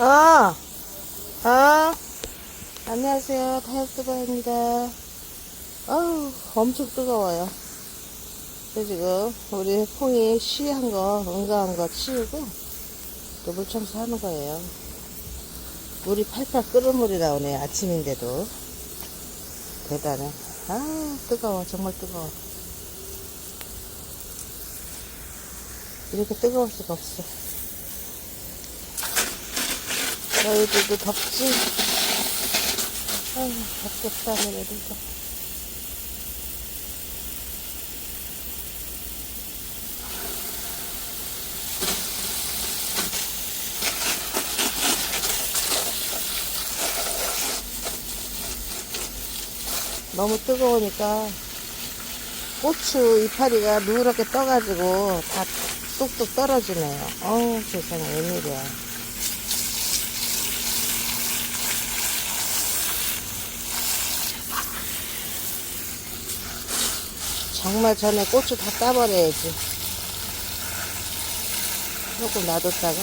아, 아, 안녕하세요. 다이어트바입니다. 아우, 엄청 뜨거워요. 그래서 지금 우리 콩이 쉬한 거, 응가한 거 치우고 또 물청소 하는 거예요. 물이 팔팔 끓은 물이 나오네, 아침인데도. 대단해. 아, 뜨거워. 정말 뜨거워. 이렇게 뜨거울 수가 없어. 너희들도 덥지? 아유, 덥겠다, 너희들도. 너무 뜨거우니까 고추 이파리가 누렇게 떠가지고 다 뚝뚝 떨어지네요. 어우, 세상에, 웬일이야. 정말 전에 고추 다 따버려야지. 조금 놔뒀다가.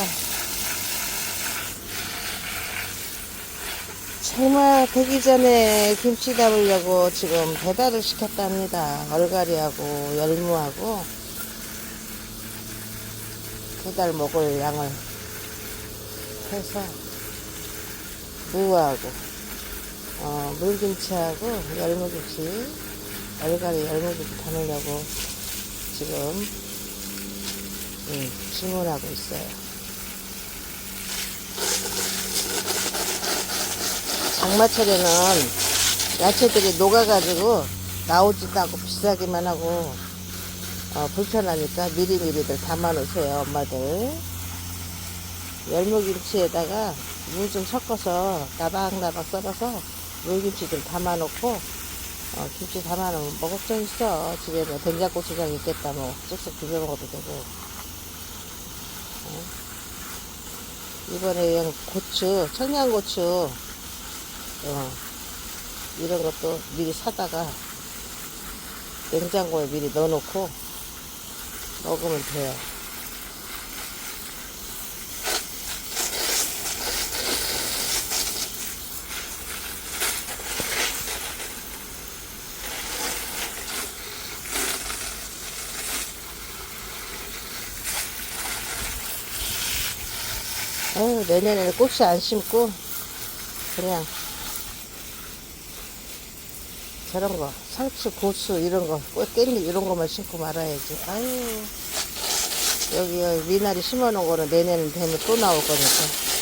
정말 되기 전에 김치 담으려고 지금 배달을 시켰답니다. 얼갈이하고 열무하고 배달 먹을 양을 해서 무하고 어, 물김치하고 열무김치 얼갈이 열무김치 담으려고 지금 음, 주문하고 있어요. 장마철에는 야채들이 녹아가지고 나오지도 않고 비싸기만 하고 어, 불편하니까 미리미리들 담아놓으세요 엄마들 열무김치에다가 물 좀 섞어서 나박나박 썰어서 물김치 좀 담아놓고 어, 김치 담아놓으면 뭐 걱정 있어 집에 뭐 된장고추장 있겠다 뭐 쑥쑥 비벼 먹어도 되고 어? 이번에 고추 청양고추 어, 이런 것도 미리 사다가 냉장고에 미리 넣어놓고 먹으면 돼요. 어, 내년에는 꽃이 안 심고 그냥 저런 거 상추, 고수 이런 거, 깻잎 이런 거만 심고 말아야지. 아유 여기, 여기 미나리 심어놓은 거는 내년 되면 또 나올 거니까.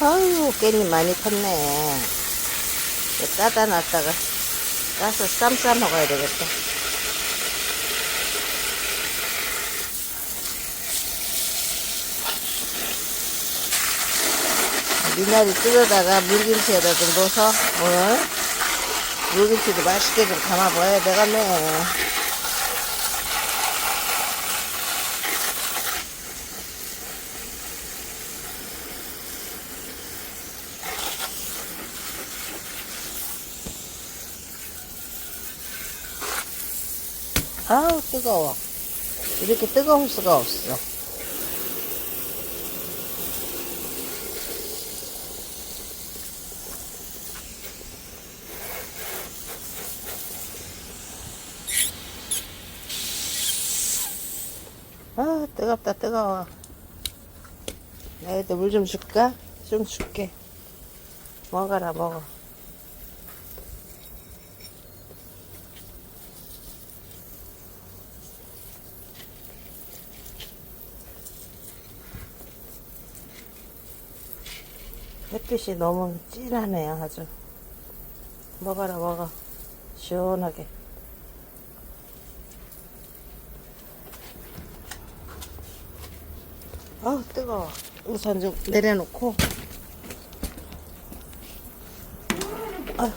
아유 깻잎 많이 컸네. 따다 놨다가 따서 쌈 싸 먹어야 되겠다. 미나리 뜯어다가 물김치에다 좀 넣어서 오늘 물김치도 맛있게 좀 담아봐야 되겠네. 아우 뜨거워. 이렇게 뜨거울 수가 없어. 아 뜨겁다 뜨거워. 나에도 물 좀 줄까? 좀 줄게. 먹어라 먹어. 햇빛이 너무 진하네요, 아주. 먹어라, 먹어. 시원하게. 아우, 뜨거워. 우선 좀 내려놓고. 아휴,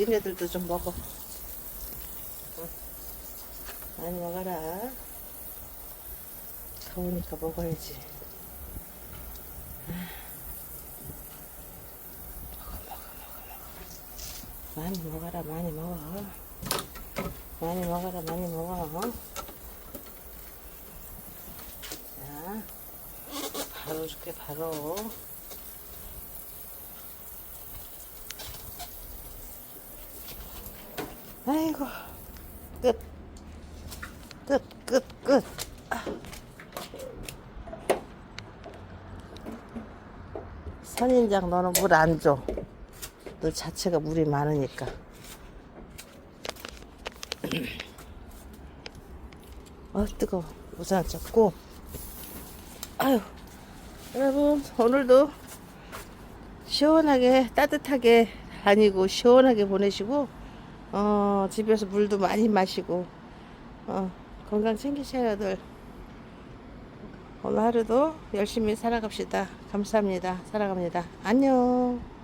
얘네들도 좀 먹어. 응. 많이 먹어라. 더우니까 먹어야지. 많이 먹어라 많이 먹어. 많이 먹어라 많이 먹어. 자 바로 줄게 바로. 아이고 끝. 끝 끝끝. 선인장 너는 물 안 줘. 너 자체가 물이 많으니까. 아 뜨거. 우산 잡고. 아유 여러분 오늘도 시원하게 따뜻하게 다니고 시원하게 보내시고 어 집에서 물도 많이 마시고 어 건강 챙기셔야 들. 오늘 하루도 열심히 살아갑시다. 감사합니다. 살아갑니다. 안녕.